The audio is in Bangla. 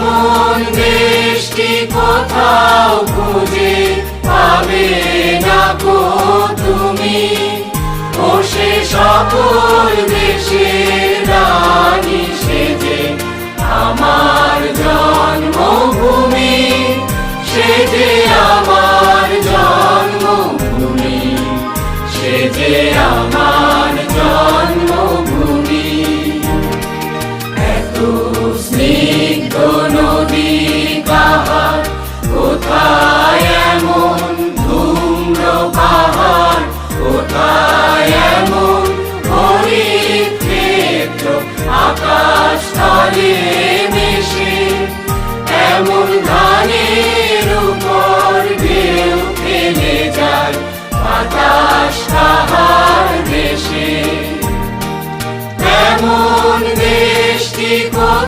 এমন দেশটি কোথাও খুঁজে পাবে না গো তুমি। ও সে সকল দেশের রানী সেজে আমার জন্মভূমি সে যে আমার জন্মভূমি সে যে আমার সাথে মিশে ধানের উপর ঢেউ ফেলে যায়